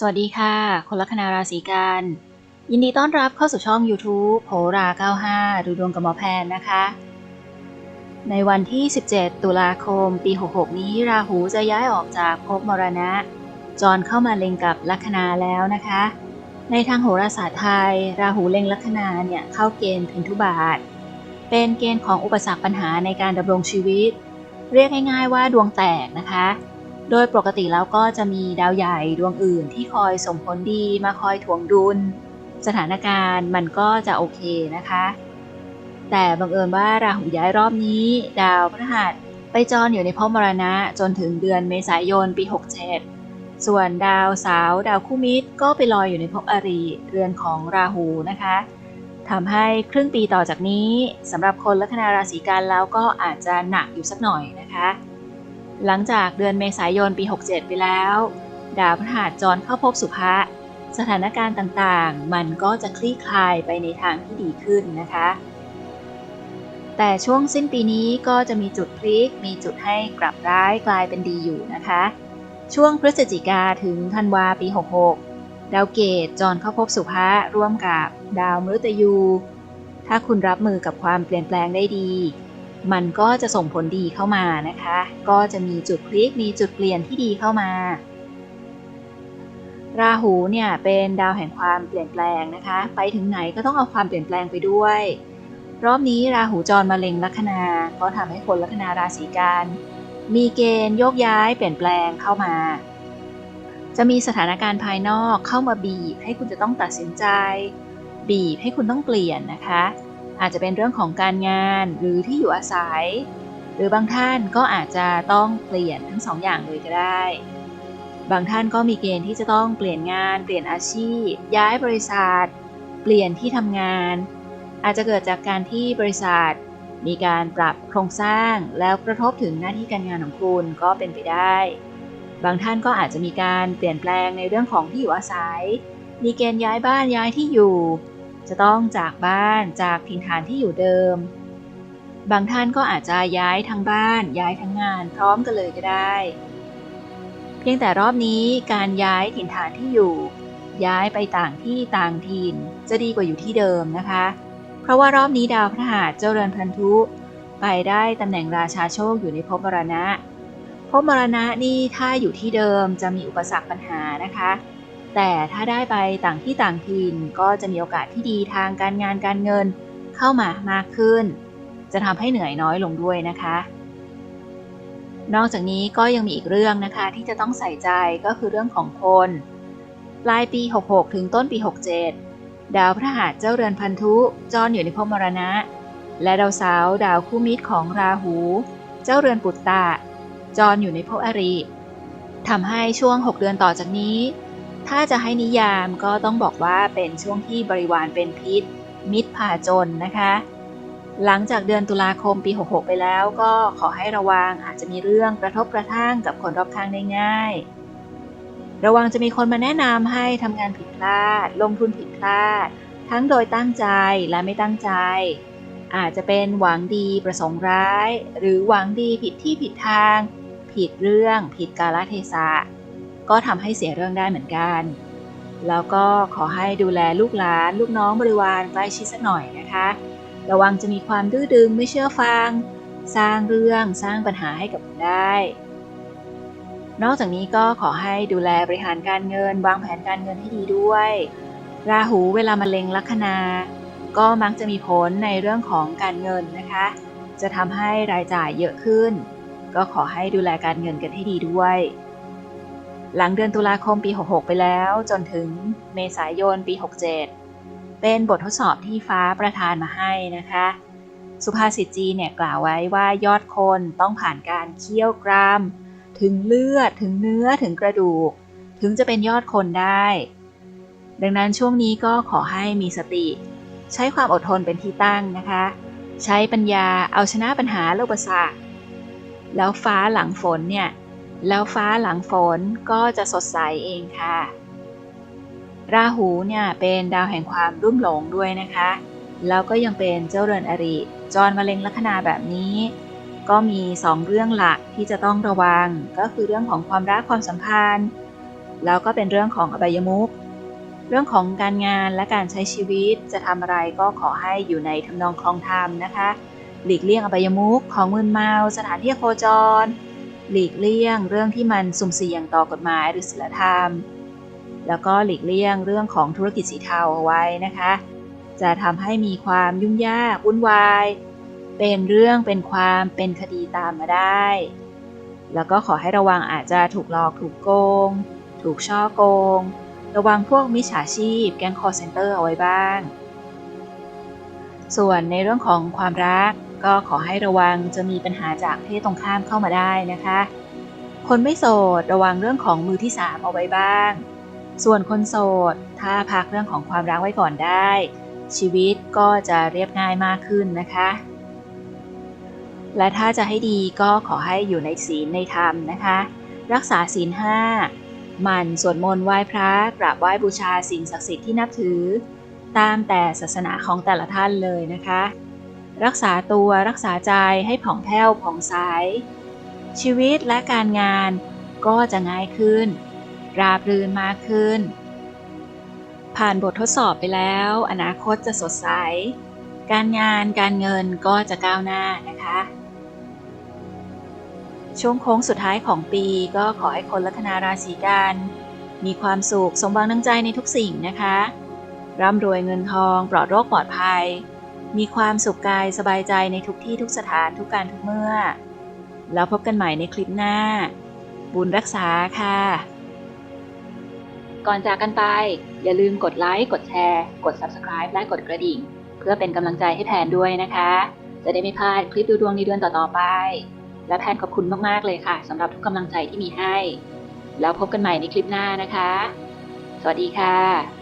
สวัสดีค่ะ คนลัคนาราศีกัน ยินดีต้อนรับเข้าสู่ช่อง YouTube โหรา 95 ดูดวงกับหมอแพนนะคะ ในวันที่ 17 ตุลาคม ปี 66 นี้ราหูจะย้ายออกจากภพมรณะ จรเข้ามาเล็งกับลัคนาแล้วนะคะ ในทางโหราศาสตร์ไทย ราหูเล็งลัคนาเนี่ยเข้าเกณฑ์พินทุบาท เป็นเกณฑ์ของอุปสรรคปัญหาในการดำรงชีวิต เรียกง่ายๆว่าดวงแตกนะคะ โดยปกติแล้วก็จะมีดาวใหญ่ดวงอื่นที่คอยส่งผลดีมาคอยถ่วงดุล สถานการณ์มันก็จะโอเคนะคะ แต่บังเอิญว่าราหูย้ายรอบนี้ ดาวพฤหัสไปจรอยู่ในภพมรณะจนถึงเดือนเมษายนปี 67 ส่วนดาวเสาร์ดาวคู่มิตร ก็ไปลอยอยู่ในภพอริเรือนของราหูนะคะทำให้ครึ่งปีต่อจากนี้สำหรับคนลัคนาราศีกันแล้วก็อาจจะหนักอยู่สักหน่อยนะคะ หลังจากเดือนเมษายนปี 67 ไปแล้ว ดาวพฤหัสจรเข้าพบสุภะสถานการณ์ต่างๆ มันก็จะคลี่คลายไปในทางที่ดีขึ้นนะคะ แต่ช่วงสิ้นปีนี้ก็จะมีจุดพลิก มีจุดให้กลับร้ายกลายเป็นดีอยู่นะคะ ช่วงพฤศจิกาถึงธันวาปี 66 ดาวเกตจรเข้าพบสุภะร่วมกับดาวมฤตยู ถ้าคุณรับมือกับความเปลี่ยนแปลงได้ดี มันก็จะส่งผลดีเข้ามานะคะ ก็จะมีจุดพลิกมีจุดเปลี่ยนที่ดีเข้ามา ราหูเนี่ยเป็นดาวแห่งความเปลี่ยนแปลงนะคะ ไปถึงไหนก็ต้องเอาความเปลี่ยนแปลงไปด้วย รอบนี้ราหูจรมาเล็งลัคนา ก็ทำให้คนลัคนาราศีกันมีเกณฑ์โยกย้ายเปลี่ยนแปลงเข้ามา จะมีสถานการณ์ภายนอกเข้ามาบีบให้คุณจะต้องตัดสินใจ บีบให้คุณต้องเปลี่ยนนะคะ อาจจะเป็นเรื่องของการงานหรือที่อยู่อาศัย หรือบางท่านก็อาจจะต้องเปลี่ยนทั้งสองอย่างเลยก็ได้ บางท่านก็มีเกณฑ์ที่จะต้องเปลี่ยนงาน เปลี่ยนอาชีพ ย้ายบริษัท เปลี่ยนที่ทำงาน อาจจะเกิดจากการที่บริษัท มีการปรับโครงสร้างแล้วกระทบถึงหน้าที่การงานของคุณก็เป็นไปได้ บางท่านก็อาจจะมีการเปลี่ยนแปลงในเรื่องของที่อยู่อาศัย มีเกณฑ์ย้ายบ้านย้ายที่อยู่ จะต้องจากบ้านจากถิ่นฐานที่อยู่เดิม บางท่านก็อาจจะย้ายทั้งบ้านย้ายทั้งงานพร้อมกันเลยก็ได้ เพียงแต่รอบนี้การย้ายถิ่นฐานที่อยู่ ย้ายไปต่างที่ต่างถิ่นจะดีกว่าอยู่ที่เดิมนะคะ เพราะว่ารอบนี้ดาวพฤหัสเจ้าเรือนพันธุ ไปได้ตำแหน่งราชาโชคอยู่ในภพมรณะภพมรณะนี่ถ้าอยู่ที่เดิมจะมีอุปสรรคปัญหานะคะ แต่ถ้าได้ไปต่างที่ต่างถิ่นก็จะมีโอกาสที่ดีทางการงานการเงินเข้ามามากขึ้น จะทำให้เหนื่อยน้อยลงด้วยนะคะ นอกจากนี้ก็ยังมีอีกเรื่องนะคะที่จะต้องใส่ใจก็คือเรื่องของคน ปลายปี 66 ถึงต้นปี 67 ดาวพระหัสเจ้าเรือนพันธุจรอยู่ในภพมรณะ และดาวเสาร์ดาวคู่มิตรของราหู เจ้าเรือนปุตตะจรอยู่ในภพอริทำให้ช่วง 6 เดือนต่อจากนี้ ถ้าจะให้นิยามก็ต้องบอกว่าเป็นช่วงที่บริวารเป็นพิษ มิตรผ่าจนนะคะ หลังจากเดือนตุลาคมปี 66 ไปแล้วก็ขอให้ระวังอาจจะมีเรื่องกระทบกระทั่งกับคนรอบข้างได้ง่าย ระวังจะมีคนมาแนะนำให้ทำงานผิดพลาด ลงทุนผิดพลาด ทั้งโดยตั้งใจและไม่ตั้งใจ อาจจะเป็นหวังดีประสงค์ร้าย หรือหวังดีผิดที่ผิดทาง ผิดเรื่อง ผิดกาลเทศะ ก็ทำให้เสียเรื่องได้เหมือนกัน แล้วก็ขอให้ดูแลลูกหลาน ลูกน้องบริวารใกล้ชิดสักหน่อยนะคะ ระวังจะมีความดื้อดึงไม่เชื่อฟัง สร้างเรื่องสร้างปัญหาให้กับคุณได้ นอกจากนี้ก็ขอให้ดูแลบริหารการเงิน วางแผนการเงินให้ดีด้วย ราหูเวลามาเล็งลัคนาก็มักจะมีผลในเรื่องของการเงินนะคะ จะทำให้รายจ่ายเยอะขึ้น ก็ขอให้ดูแลการเงินกันให้ดีด้วย หลังเดือนตุลาคมปี 66 ไปแล้ว จนถึงเมษายนปี 67 เป็นบททดสอบที่ฟ้าประทานมาให้นะคะ สุภาษิตจีเนี่ยกล่าวไว้ว่ายอดคนต้องผ่านการเคี่ยวกราม ถึงเลือด ถึงเนื้อถึงกระดูก ถึงจะเป็นยอดคนได้ ดังนั้นช่วงนี้ก็ขอให้มีสติ ใช้ความอดทนเป็นที่ตั้งนะคะ ใช้ปัญญาเอาชนะปัญหาโลกประสาแล้วฟ้าหลังฝนเนี่ย แล้วฟ้าหลังฝนก็จะสดใสเองค่ะ ราหูเนี่ยเป็นดาวแห่งความรุ่มหลงด้วยนะคะ แล้วก็ยังเป็นเจ้าเรือนอริ จรมะเร็งลัคนาแบบนี้ ก็มี2เรื่องหลักที่จะต้องระวัง ก็คือเรื่องของความรักความสัมพันธ์ แล้วก็เป็นเรื่องของอบายมุขเรื่องของการงานและการใช้ชีวิตจะทำอะไรก็ขอให้อยู่ในทำนองคลองธรรมนะคะ หลีกเลี่ยงอบายมุขของมึนเมา สถานที่โคจร หลีกเลี่ยงเรื่องที่มันสุ่มเสี่ยงต่อกฎหมายหรือศีลธรรม แล้วก็หลีกเลี่ยงเรื่องของธุรกิจสีเทาเอาไว้นะคะ จะทำให้มีความยุ่งยากวุ่นวาย เป็นเรื่องเป็นความเป็นคดีตามมาได้ แล้วก็ขอให้ระวังอาจจะถูกหลอกถูกโกง ถูกช่อโกง ระวังพวกมิจฉาชีพแก๊งคอร์เซนเตอร์เอาไว้บ้าง ส่วนในเรื่องของความรัก ก็ขอให้ระวังจะมีปัญหาจากเพศตรงข้ามเข้ามาได้นะคะ คนไม่โสดระวังเรื่องของมือที่ 3 เอาไว้บ้าง ส่วนคนโสด ถ้าพักเรื่องของความรักไว้ก่อนได้ ชีวิตก็จะเรียบง่ายมากขึ้นนะคะ และถ้าจะให้ดีก็ขอให้อยู่ในศีลในธรรมนะคะ รักษาศีลห้ามันสวดมนต์ไหว้พระกราบไหว้บูชาสิ่งศักดิ์สิทธิ์ที่นับถือ ตามแต่ศาสนาของแต่ละท่านเลยนะคะ รักษาตัวรักษาใจให้ผ่องแผ้วผ่องใส ชีวิตและการงานก็จะง่ายขึ้น ราบรื่นมากขึ้น ผ่านบททดสอบไปแล้ว อนาคตจะสดใส การงานการเงินก็จะก้าวหน้านะคะ ช่วงโค้งสุดท้ายของปีก็ขอให้คนลัคนาราศีกันมีความสุขสมหวังดังใจในทุกสิ่งนะคะ ร่ำรวยเงินทองปลอดโรคปลอดภัย มีความสุขกายสบายใจในทุกที่ทุกสถานทุกการทุกเมื่อ แล้วพบกันใหม่ในคลิปหน้า บุญรักษาค่ะ ก่อนจากกันไป อย่าลืมกดไลค์ กดแชร์ กด Subscribe และกดกระดิ่ง เพื่อเป็นกำลังใจให้แพนด้วยนะคะ จะได้ไม่พลาดคลิปดูดวงในเดือนต่อๆไป และแพนขอบคุณมากๆเลยค่ะสำหรับทุกกำลังใจที่มีให้ แล้วพบกันใหม่ในคลิปหน้านะคะ สวัสดีค่ะ